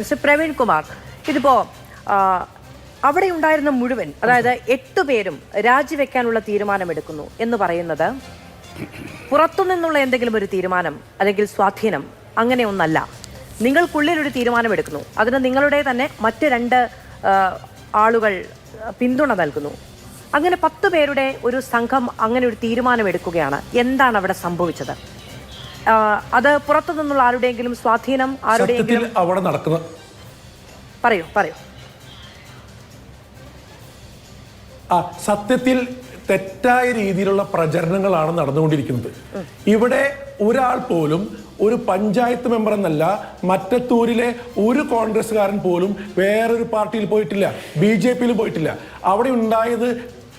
Mister Praveen Kumar ഇതിപ്പോ അവിടെ ഉണ്ടായിരുന്ന മുഴുവൻ അതായത് എട്ടു പേരും രാജിവെക്കാനുള്ള തീരുമാനമെടുക്കുന്നു എന്ന് പറയുന്നത് പുറത്തുനിന്നുള്ള എന്തെങ്കിലും ഒരു തീരുമാനം അല്ലെങ്കിൽ സ്വാധീനം അങ്ങനെ ഒന്നല്ല. നിങ്ങൾക്കുള്ളിൽ ഒരു തീരുമാനമെടുക്കുന്നു. അതിന് നിങ്ങളുടെ തന്നെ മറ്റ് രണ്ട് ആളുകൾ പിന്തുണ നൽകുന്നു. അങ്ങനെ പത്ത് പേരുടെ ഒരു സംഘം അങ്ങനെ ഒരു തീരുമാനമെടുക്കുകയാണ്. എന്താണ് അവിടെ സംഭവിച്ചത്? അത് പുറത്തു നിന്നുള്ള ആരുടെയെങ്കിലും സ്വാധീനം ആരുടെയെങ്കിലും അവിടെ പറയൂ പറയൂ. ആ സത്യത്തിൽ തെറ്റായ രീതിയിലുള്ള പ്രചരണങ്ങളാണ് നടന്നുകൊണ്ടിരിക്കുന്നത്. ഇവിടെ ഒരാൾ പോലും ഒരു പഞ്ചായത്ത് മെമ്പർ എന്നല്ല മറ്റത്തൂരിലെ ഒരു കോൺഗ്രസ്സുകാരൻ പോലും വേറൊരു പാർട്ടിയിൽ പോയിട്ടില്ല ബി ജെ പിയിൽ പോയിട്ടില്ല. അവിടെ ഉണ്ടായത്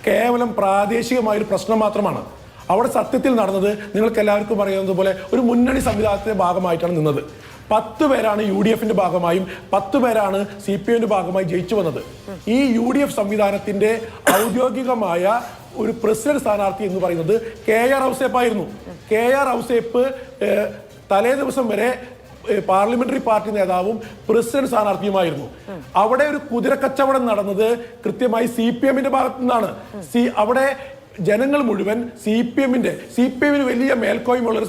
കേവലം പ്രാദേശികമായ ഒരു പ്രശ്നം മാത്രമാണ്. അവിടെ സത്യത്തിൽ നടന്നത് നിങ്ങൾക്ക് എല്ലാവർക്കും അറിയാവുന്നത് പോലെ ഒരു മുന്നണി സംവിധാനത്തിന്റെ ഭാഗമായിട്ടാണ് നിന്നത്. പത്ത് പേരാണ് യു ഡി എഫിന്റെ ഭാഗമായും പത്ത് പേരാണ് സി പി എമ്മിന്റെ ഭാഗമായി ജയിച്ചു വന്നത്. ഈ യു ഡി എഫ് സംവിധാനത്തിന്റെ ഔദ്യോഗികമായ ഒരു പ്രസിഡന്റ് സ്ഥാനാർത്ഥി എന്ന് പറയുന്നത് കെ ആർ ഔസേപ്പ് ആയിരുന്നു. കെ ആർ ഔസേപ്പ് തലേ ദിവസം വരെ പാർലമെന്ററി പാർട്ടി നേതാവും പ്രസിഡന്റ് സ്ഥാനാർത്ഥിയുമായിരുന്നു. അവിടെ ഒരു കുതിരക്കച്ചവടം നടന്നത് കൃത്യമായി സി പി എമ്മിന്റെ ഭാഗത്തു നിന്നാണ് സി അവിടെ ജനങ്ങൾ മുഴുവൻ സി പി എമ്മിന്റെ സി പി എമ്മിന് വലിയ മേൽക്കോയ്മുള്ള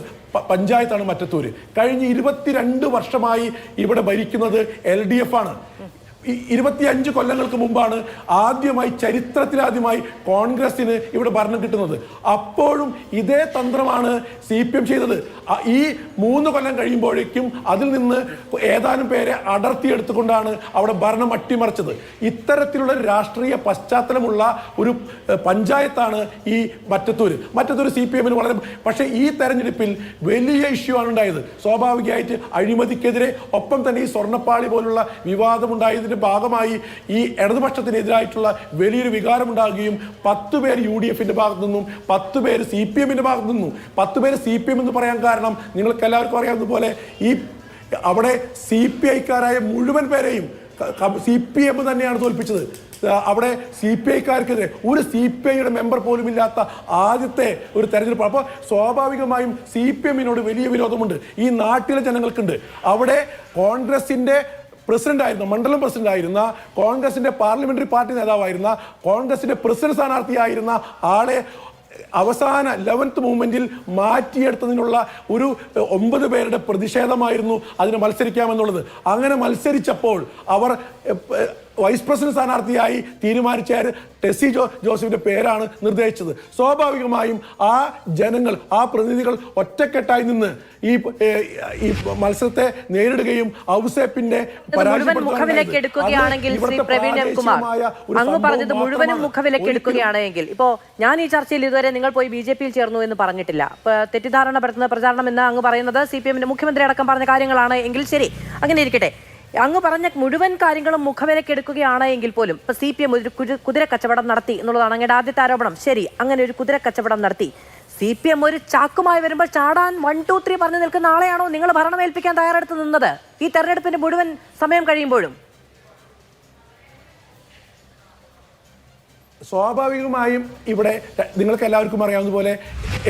പഞ്ചായത്താണ് മറ്റത്തൂര്. കഴിഞ്ഞ ഇരുപത്തിരണ്ട് വർഷമായി ഇവിടെ ഭരിക്കുന്നത് എൽ ഡി എഫ് ആണ്. ഇരുപത്തിയഞ്ച് കൊല്ലങ്ങൾക്ക് മുമ്പാണ് ആദ്യമായി ചരിത്രത്തിലാദ്യമായി കോൺഗ്രസിന് ഇവിടെ ഭരണം കിട്ടുന്നത്. അപ്പോഴും ഇതേ തന്ത്രമാണ് സി പി എം ചെയ്തത് ഈ മൂന്ന് കൊല്ലം കഴിയുമ്പോഴേക്കും അതിൽ നിന്ന് ഏതാനും പേരെ അടർത്തിയെടുത്തുകൊണ്ടാണ് അവിടെ ഭരണം അട്ടിമറിച്ചത്. ഇത്തരത്തിലുള്ള രാഷ്ട്രീയ പശ്ചാത്തലമുള്ള ഒരു പഞ്ചായത്താണ് ഈ മറ്റത്തൂര്. മറ്റത്തൂര് സി പി എമ്മിന് വളരെ പക്ഷേ ഈ തെരഞ്ഞെടുപ്പിൽ വലിയ ഇഷ്യൂ ആണ് ഉണ്ടായത്. സ്വാഭാവികമായിട്ട് അഴിമതിക്കെതിരെ ഒപ്പം തന്നെ ഈ സ്വർണപ്പാളി പോലുള്ള വിവാദമുണ്ടായതിന്റെ ഭാഗമായി ഈ ഇടതുപക്ഷത്തിനെതിരായിട്ടുള്ള വലിയൊരു വികാരം ഉണ്ടാകുകയും പത്ത് പേര് യു ഡി എഫിന്റെ ഭാഗത്തു നിന്നും പത്ത് പേര് സി പി എമ്മിന്റെ ഭാഗത്തു നിന്നും പത്ത് പേര് സി പി എം എന്ന് പറയാൻ കാരണം നിങ്ങൾക്ക് എല്ലാവർക്കും അറിയാവുന്ന പോലെ ഈ അവിടെ സി പി ഐക്കാരായ മുഴുവൻ പേരെയും സി പി എം തന്നെയാണ് തോൽപ്പിച്ചത്. അവിടെ സി പി ഐക്കാർക്കെതിരെ ഒരു സി പി ഐയുടെ മെമ്പർ പോലും ഇല്ലാത്ത ആദ്യത്തെ ഒരു തെരഞ്ഞെടുപ്പ്. അപ്പോൾ സ്വാഭാവികമായും സി പി എമ്മിനോട് വലിയ വിരോധമുണ്ട്. ഈ നാട്ടിലെ ജനങ്ങൾക്കുണ്ട്. അവിടെ കോൺഗ്രസിന്റെ പ്രസിഡന്റ് ആയിരുന്ന മണ്ഡലം പ്രസിഡന്റ് ആയിരുന്ന കോൺഗ്രസിന്റെ പാർലമെന്ററി പാർട്ടി നേതാവായിരുന്ന കോൺഗ്രസിന്റെ പ്രസിഡന്റ് സ്ഥാനാർത്ഥിയായിരുന്ന ആളെ അവസാന ലെവൻത്ത് മൂവ്മെന്റിൽ മാറ്റിയെടുത്തതിനുള്ള ഒരു ഒമ്പത് പേരുടെ പ്രതിഷേധമായിരുന്നു അതിന് മത്സരിക്കാമെന്നുള്ളത്. അങ്ങനെ മത്സരിച്ചപ്പോൾ അവർ വൈസ് പ്രസിഡന്റ് സ്ഥാനാർത്ഥിയായി തീരുമാനിച്ച ടെസ്സി ജോ ജോസഫിന്റെ പേരാണ് നിർദ്ദേശിച്ചത്. സ്വാഭാവികമായും ആ ജനങ്ങൾ ആ പ്രതിനിധികൾ ഒറ്റക്കെട്ടായി നിന്ന് ഈ ഈ മത്സരത്തെ നേരിടുകയും ഔസേപ്പിന്റെ അങ്ങ് പറഞ്ഞത് മുഴുവനും മുഖവിലേക്ക് എടുക്കുകയാണെങ്കിൽ. ഇപ്പോ ഞാൻ ഈ ചർച്ചയിൽ ഇതുവരെ നിങ്ങൾ പോയി ബി ജെ പിയിൽ ചേർന്നു എന്ന് പറഞ്ഞിട്ടില്ല. തെറ്റിദ്ധാരണ പരത്തുന്ന പ്രചാരണം എന്ന് അങ്ങ് പറയുന്നത് സി പി എമ്മിന്റെ മുഖ്യമന്ത്രി അടക്കം പറഞ്ഞ കാര്യങ്ങളാണ് എങ്കിൽ ശരി. അങ്ങനെ ഇരിക്കട്ടെ. അങ്ങ് പറഞ്ഞ മുഴുവൻ കാര്യങ്ങളും മുഖവിലയ്ക്ക് എടുക്കുകയാണ് എങ്കിൽ പോലും ഇപ്പൊ സി പി എം ഒരു കുതിര കുതിര കച്ചവടം നടത്തി എന്നുള്ളതാണ് അങ്ങയുടെ ആദ്യത്തെ ആരോപണം. ശരി അങ്ങനെ ഒരു കുതിര കച്ചവടം നടത്തി. സി പി എം ഒരു ചാക്കുമായി വരുമ്പോൾ ചാടാൻ വൺ ടു ത്രീ പറഞ്ഞു നിൽക്കുന്ന ആളെയാണോ നിങ്ങൾ ഭരണമേൽപ്പിക്കാൻ തയ്യാറെടുത്ത് നിന്നത്? ഈ തെരഞ്ഞെടുപ്പിന്റെ മുഴുവൻ സമയം കഴിയുമ്പോഴും. സ്വാഭാവികമായും ഇവിടെ നിങ്ങൾക്ക് എല്ലാവർക്കും അറിയാവുന്ന പോലെ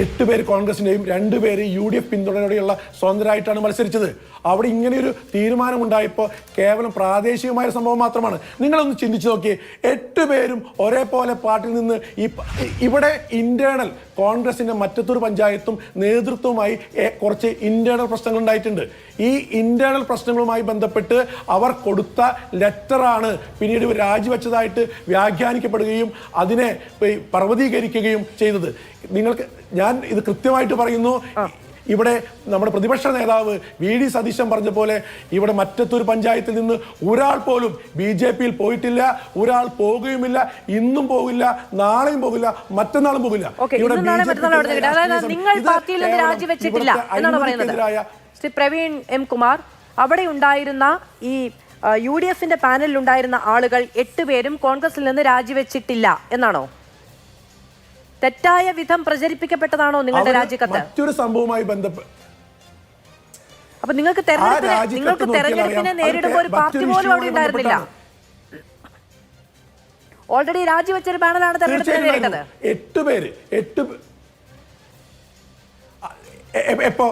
എട്ട് പേര് കോൺഗ്രസിന്റെയും രണ്ട് പേര് യു ഡി എഫ് പിന്തുണയോടെയുള്ള സ്വതന്ത്രരായിട്ടാണ് മത്സരിച്ചത്. അവിടെ ഇങ്ങനെയൊരു തീരുമാനമുണ്ടായപ്പോൾ കേവലം പ്രാദേശികമായ സംഭവം മാത്രമാണ്. നിങ്ങളൊന്ന് ചിന്തിച്ചു നോക്കിയേ എട്ട് പേരും ഒരേപോലെ പാർട്ടിയിൽ നിന്ന് ഈ ഇവിടെ ഇന്റേണൽ കോൺഗ്രസിന്റെ മറ്റത്തൂർ പഞ്ചായത്തും നേതൃത്വവുമായി കുറച്ച് ഇന്റേണൽ പ്രശ്നങ്ങൾ ഉണ്ടായിട്ടുണ്ട്. ഈ ഇന്റേണൽ പ്രശ്നങ്ങളുമായി ബന്ധപ്പെട്ട് അവർ കൊടുത്ത ലെറ്ററാണ് പിന്നീട് രാജിവെച്ചതായിട്ട് വ്യാഖ്യാനിക്കപ്പെടുകയും അതിനെ പർവതീകരിക്കുകയും ചെയ്തത്. നിങ്ങൾക്ക് ഞാൻ ഇത് കൃത്യമായിട്ട് പറയുന്നു. ഇവിടെ നമ്മുടെ പ്രതിപക്ഷ നേതാവ് വി ഡി സതീശൻ പറഞ്ഞ പോലെ ഇവിടെ മറ്റത്തൊരു പഞ്ചായത്തിൽ നിന്ന് ഒരാൾ പോലും ബി ജെ പിയിൽ പോയിട്ടില്ല ഒരാൾ പോകുകയുമില്ല ഇന്നും പോകില്ല നാളെയും പോകില്ല മറ്റന്നാളും പോകില്ല ഇവിടെ രാജിവെച്ചിട്ടില്ല. നാളെ BJP ശ്രീ പ്രവീൺ എം കുമാർ അവിടെ ഉണ്ടായിരുന്ന ഈ യു ഡി എഫിന്റെ പാനലിൽ ഉണ്ടായിരുന്ന ആളുകൾ എട്ട് പേരും കോൺഗ്രസിൽ നിന്ന് രാജിവെച്ചിട്ടില്ല എന്നാണോ? തെറ്റായ വിധം പ്രചരിപ്പിക്കപ്പെട്ടതാണോ നിങ്ങളുടെ രാജിക്കത്ത്? മറ്റൊരു സംഭവവുമായി ബന്ധപ്പെട്ട് അപ്പൊ നിങ്ങൾക്ക് തെരഞ്ഞെടുപ്പിനെ നിങ്ങൾക്ക് തെരഞ്ഞെടുപ്പിനെ നേരിടുമ്പോൾ ഒരു പാർട്ടി പോലും അവിടെ ഉണ്ടായിരുന്നില്ല. ഓൾറെഡി രാജിവെച്ചൊരു പാനലാണ് തെരഞ്ഞെടുപ്പിനെ നേരിട്ടത് എട്ട് പേര് എട്ട് എപ്പോ?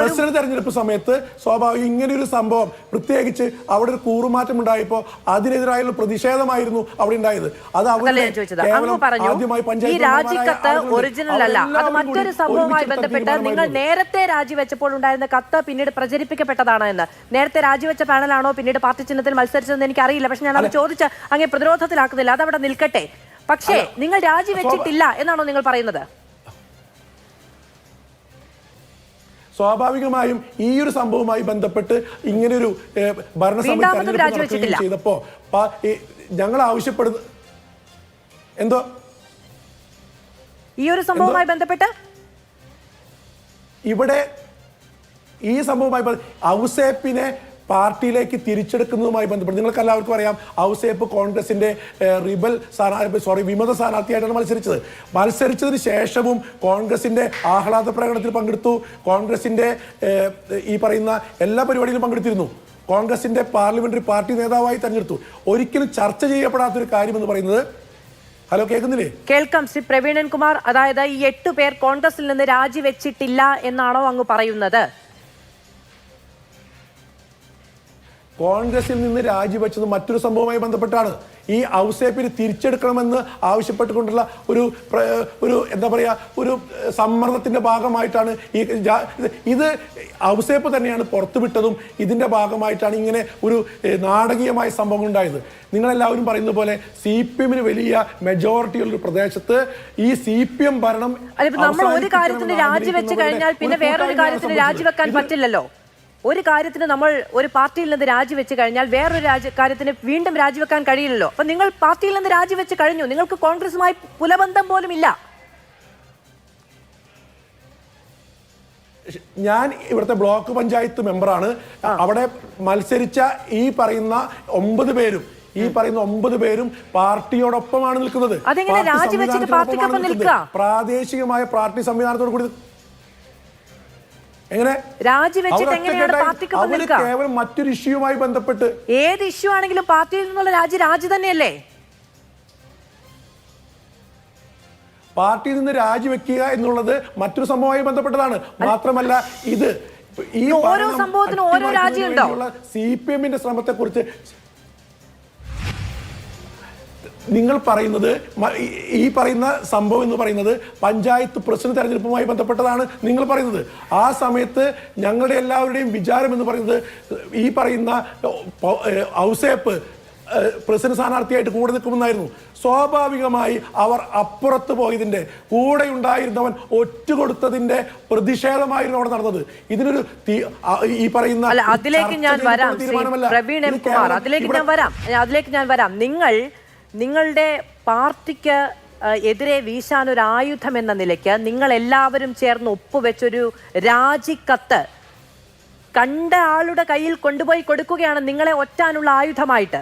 പ്രസിഡന്റ് തെരഞ്ഞെടുപ്പ് സമയത്ത് സ്വാഭാവികം ഇങ്ങനെ ഒരു സംഭവം പ്രത്യേകിച്ച് അവിടെ ഒരു കൂറുമാറ്റം ഉണ്ടായപ്പോ അതിനെതിരായുള്ള പ്രതിഷേധമായിരുന്നു അവിടെ ഉണ്ടായത്. അത് ആദ്യമായി രാജിക്കത്ത് ഒറിജിനൽ അല്ല. അത് മറ്റൊരു സംഭവവുമായി ബന്ധപ്പെട്ട് നിങ്ങൾ. നേരത്തെ രാജിവെച്ചപ്പോൾ ഉണ്ടായിരുന്ന കത്ത് പിന്നീട് പ്രചരിപ്പിക്കപ്പെട്ടതാണ് എന്ന്. നേരത്തെ രാജിവെച്ച പാനലാണോ പിന്നീട് പാർട്ടി ചിഹ്നത്തിൽ മത്സരിച്ചതെന്ന് എനിക്ക് അറിയില്ല പക്ഷെ ഞാൻ അത് ചോദിച്ച് അങ്ങനെ പ്രതിരോധത്തിലാക്കുന്നില്ല. അതവിടെ നിൽക്കട്ടെ. പക്ഷേ നിങ്ങൾ രാജിവെച്ചിട്ടില്ല എന്നാണോ നിങ്ങൾ പറയുന്നത്? സ്വാഭാവികമായും ഈ ഒരു സംഭവവുമായി ബന്ധപ്പെട്ട് ഇങ്ങനൊരു ഏഹ്, ഭരണസമിതി തെരഞ്ഞെടുപ്പ് രാജിവെച്ചിട്ടില്ല. നടത്തുകയും ചെയ്തപ്പോ ഞങ്ങൾ ആവശ്യപ്പെടുന്ന എന്തോ? ഈ ഒരു സംഭവവുമായി ബന്ധപ്പെട്ട്? ഇവിടെ ഈ സംഭവമായി ഔസേപ്പിനെ പാർട്ടിയിലേക്ക് തിരിച്ചെടുക്കുന്നതുമായി ബന്ധപ്പെട്ട് നിങ്ങൾക്ക് എല്ലാവർക്കും അറിയാം ഔസേപ്പ് കോൺഗ്രസിന്റെ റിബൽ സ്ഥാനാർത്ഥി സോറി വിമത സ്ഥാനാർത്ഥിയായിട്ടാണ് മത്സരിച്ചത്. മത്സരിച്ചതിന് ശേഷവും കോൺഗ്രസിന്റെ ആഹ്ലാദ പ്രകടനത്തിൽ പങ്കെടുത്തു. കോൺഗ്രസിന്റെ ഈ പറയുന്ന എല്ലാ പരിപാടിയിലും പങ്കെടുത്തിരുന്നു. കോൺഗ്രസിന്റെ പാർലമെന്ററി പാർട്ടി നേതാവായി തെരഞ്ഞെടുത്തു. ഒരിക്കലും ചർച്ച ചെയ്യപ്പെടാത്തൊരു കാര്യം എന്ന് പറയുന്നത് ഹലോ കേൾക്കുന്നില്ലേ? കേൾക്കാം. ശ്രീ പ്രവീണൻ കുമാർ അതായത് ഈ എട്ടു പേർ കോൺഗ്രസിൽ നിന്ന് രാജിവെച്ചിട്ടില്ല എന്നാണോ അങ്ങ് പറയുന്നത്? കോൺഗ്രസിൽ നിന്ന് രാജിവെച്ചത് മറ്റൊരു സംഭവവുമായി ബന്ധപ്പെട്ടാണ്. ഈ ഔസേപ്പിന് തിരിച്ചെടുക്കണമെന്ന് ആവശ്യപ്പെട്ടുകൊണ്ടുള്ള ഒരു ഒരു എന്താ പറയുക ഒരു സമ്മർദ്ദത്തിന്റെ ഭാഗമായിട്ടാണ് ഈ ഇത് ഔസേപ്പ് തന്നെയാണ് പുറത്തുവിട്ടതും ഇതിന്റെ ഭാഗമായിട്ടാണ് ഇങ്ങനെ ഒരു നാടകീയമായ സംഭവം ഉണ്ടായത്. നിങ്ങളെല്ലാവരും പറയുന്ന പോലെ സി പി എമ്മിന് വലിയ മെജോറിറ്റി ഉള്ള ഒരു പ്രദേശത്ത് ഈ സി പി എം ഭരണം നമ്മൾ ഒരു കാര്യത്തിന് രാജിവെച്ച് കഴിഞ്ഞാൽ പിന്നെ വേറൊരു കാര്യത്തിന് രാജിവെക്കാൻ പറ്റില്ലല്ലോ? ഒരു കാര്യത്തിന് നമ്മൾ ഒരു പാർട്ടിയിൽ നിന്ന് രാജിവെച്ച് കഴിഞ്ഞാൽ വേറൊരു രാജ്യ കാര്യത്തിന് വീണ്ടും രാജിവെക്കാൻ കഴിയില്ലല്ലോ. അപ്പൊ നിങ്ങൾ പാർട്ടിയിൽ നിന്ന് രാജിവെച്ച് കഴിഞ്ഞു. നിങ്ങൾക്ക് കോൺഗ്രസുമായി പുലബന്ധം പോലും ഇല്ല. ഞാൻ ഇവിടുത്തെ ബ്ലോക്ക് പഞ്ചായത്ത് മെമ്പറാണ്. അവിടെ മത്സരിച്ച ഈ പറയുന്ന ഒമ്പത് പേരും ഈ പറയുന്ന ഒമ്പത് പേരും പാർട്ടിയോടൊപ്പമാണ് നിൽക്കുന്നത്. പ്രാദേശികമായ പാർട്ടി സംവിധാനത്തോട് കൂടി എങ്ങനെ? രാജിവെച്ചിട്ട് എങ്ങനെയാണ് പാർട്ടിക്ക് അവർ കേവലം മറ്റൊരു ഇഷ്യൂമായി ബന്ധപ്പെട്ട്. ഏത് ഇഷ്യൂ ആണെങ്കിലും പാർട്ടിയിൽ നിന്നുള്ള രാജി രാജി തന്നെയല്ലേ? പാർട്ടിയിൽ നിന്ന് രാജിവെക്കുക എന്നുള്ളത് മറ്റൊരു സംഭവമായി ബന്ധപ്പെട്ടതാണ്. മാത്രമല്ല ഇത് ഈ ഈ ഓരോ സംഭവത്തിനും ഓരോ രാജിയുണ്ടോ? സി പി എമ്മിന്റെ ശ്രമത്തെ കുറിച്ച് നിങ്ങൾ പറയുന്നത് ഈ- പറയുന്ന സംഭവം എന്ന് പറയുന്നത് പഞ്ചായത്ത് പ്രസിഡന്റ് തെരഞ്ഞെടുപ്പുമായി ബന്ധപ്പെട്ടതാണ് നിങ്ങൾ പറയുന്നത്. ആ സമയത്ത് ഞങ്ങളുടെ എല്ലാവരുടെയും വിചാരം എന്ന് പറയുന്നത് ഈ പറയുന്ന ഔസേപ്പ് പ്രസിഡന്റ് സ്ഥാനാർത്ഥിയായിട്ട് കൂടെ നിൽക്കുമെന്നായിരുന്നു. സ്വാഭാവികമായി അവർ അപ്പുറത്ത് പോയതിന്റെ കൂടെ ഉണ്ടായിരുന്നവൻ ഒറ്റ കൊടുത്തതിന്റെ പ്രതിഷേധമായിരുന്നു അവിടെ നടന്നത്. ഇതിനൊരു ഈ പറയുന്ന അതിലേക്ക് ഞാൻ വരാം. പ്രവീൺ എം കുമാർ അതിലേക്ക് ഞാൻ വരാം. അതിലേക്ക് ഞാൻ വരാം. നിങ്ങൾ നിങ്ങളുടെ പാർട്ടിക്ക് എതിരെ വീശാൻ ഒരു ആയുധം എന്ന നിലയ്ക്ക് നിങ്ങൾ എല്ലാവരും ചേർന്ന് ഒപ്പുവെച്ചൊരു രാജിക്കത്ത് കണ്ട ആളുടെ കയ്യിൽ കൊണ്ടുപോയി കൊടുക്കുകയാണ് നിങ്ങളെ ഒറ്റാനുള്ള ആയുധമായിട്ട്.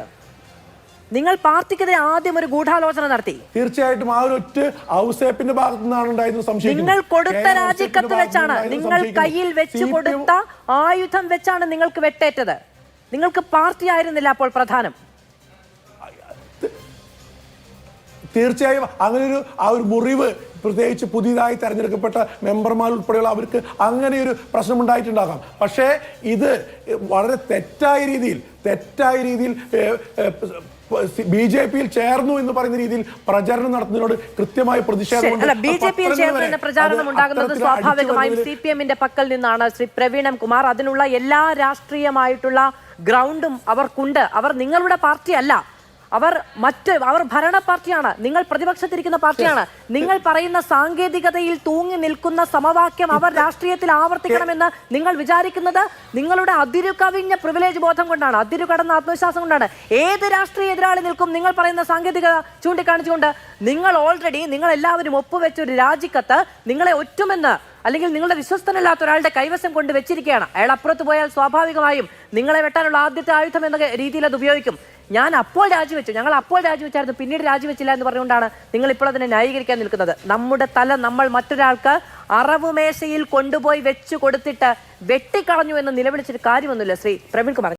നിങ്ങൾ പാർട്ടിക്കെതിരെ ആദ്യം ഒരു ഗൂഢാലോചന നടത്തി. തീർച്ചയായിട്ടും ആ ഒരു ഒറ്റ ഔസേപ്പിന്റെ ഭാഗത്തു നിന്നാണ് ഉണ്ടായിരുന്നു സംശയം നിങ്ങൾ കൊടുത്ത രാജിക്കത്ത് വെച്ചാണ് നിങ്ങൾ കയ്യിൽ വെച്ച് കൊടുത്ത ആയുധം വെച്ചാണ് നിങ്ങൾക്ക് വെട്ടേറ്റത്. നിങ്ങൾക്ക് പാർട്ടി ആയിരുന്നില്ല അപ്പോൾ പ്രധാനം. തീർച്ചയായും അങ്ങനെ ഒരു ആ ഒരു മുറിവ് പ്രത്യേകിച്ച് പുതിയതായി തെരഞ്ഞെടുക്കപ്പെട്ട മെമ്പർമാർ ഉൾപ്പെടെയുള്ള അവർക്ക് അങ്ങനെ ഒരു പ്രശ്നം ഉണ്ടായിട്ടുണ്ടാകാം പക്ഷേ ഇത് വളരെ തെറ്റായ രീതിയിൽ തെറ്റായ രീതിയിൽ ബി ജെ പിയിൽ ചേർന്നു എന്ന് പറയുന്ന രീതിയിൽ പ്രചരണം നടത്തുന്നതിനോട് കൃത്യമായ പ്രതിഷേധമുണ്ട്. ബി ജെ പിയിൽ ചേർന്ന് എന്ന പ്രചാരണം ഉണ്ടാകുന്നത് സ്വാഭാവികമായും സി പി എമ്മിന്റെ പക്കൽ നിന്നാണ് ശ്രീ പ്രവീണൻ കുമാർ. അതിനുള്ള എല്ലാ രാഷ്ട്രീയമായിട്ടുള്ള ഗ്രൗണ്ടും അവർക്കുണ്ട്. അവർ നിങ്ങളുടെ പാർട്ടി അല്ല അവർ മറ്റ് അവർ ഭരണ പാർട്ടിയാണ്. നിങ്ങൾ പ്രതിപക്ഷത്തിരിക്കുന്ന പാർട്ടിയാണ്. നിങ്ങൾ പറയുന്ന സാങ്കേതികതയിൽ തൂങ്ങി നിൽക്കുന്ന സമവാക്യം അവർ രാഷ്ട്രീയത്തിൽ ആവർത്തിക്കണമെന്ന് നിങ്ങൾ വിചാരിക്കുന്നത് നിങ്ങളുടെ അതിരു കവിഞ്ഞ പ്രിവിലേജ് ബോധം കൊണ്ടാണ്. അതിരു കടന്ന ആത്മവിശ്വാസം കൊണ്ടാണ്. ഏത് രാഷ്ട്രീയ എതിരാളി നിൽക്കും നിങ്ങൾ പറയുന്ന സാങ്കേതികത ചൂണ്ടിക്കാണിച്ചുകൊണ്ട് നിങ്ങൾ ഓൾറെഡി നിങ്ങൾ എല്ലാവരും ഒപ്പുവെച്ച ഒരു രാജിക്കത്ത് നിങ്ങളെ ഒറ്റുമെന്ന് അല്ലെങ്കിൽ നിങ്ങളുടെ വിശ്വസ്തനല്ലാത്ത ഒരാളുടെ കൈവശം കൊണ്ട് വെച്ചിരിക്കുകയാണ്. അയാൾ അപ്പുറത്ത് പോയാൽ സ്വാഭാവികമായും നിങ്ങളെ വെട്ടാനുള്ള ആദ്യത്തെ ആയുധം എന്ന രീതിയിൽ അത് ഉപയോഗിക്കും. ഞാൻ അപ്പോൾ രാജിവെച്ചു. ഞങ്ങൾ അപ്പോൾ രാജിവെച്ചായിരുന്നു. പിന്നീട് രാജിവെച്ചില്ല എന്ന് പറഞ്ഞുകൊണ്ടാണ് നിങ്ങൾ ഇപ്പോൾ അതിനെ ന്യായീകരിക്കാൻ നിൽക്കുന്നത്. നമ്മുടെ തല നമ്മൾ മറ്റൊരാൾക്ക് അറവുമേശയിൽ കൊണ്ടുപോയി വെച്ചു കൊടുത്തിട്ട് വെട്ടിക്കളഞ്ഞു എന്ന് നിലവിളിച്ചിട്ട് കാര്യമൊന്നുമില്ല ശ്രീ പ്രവീൺ കുമാർ.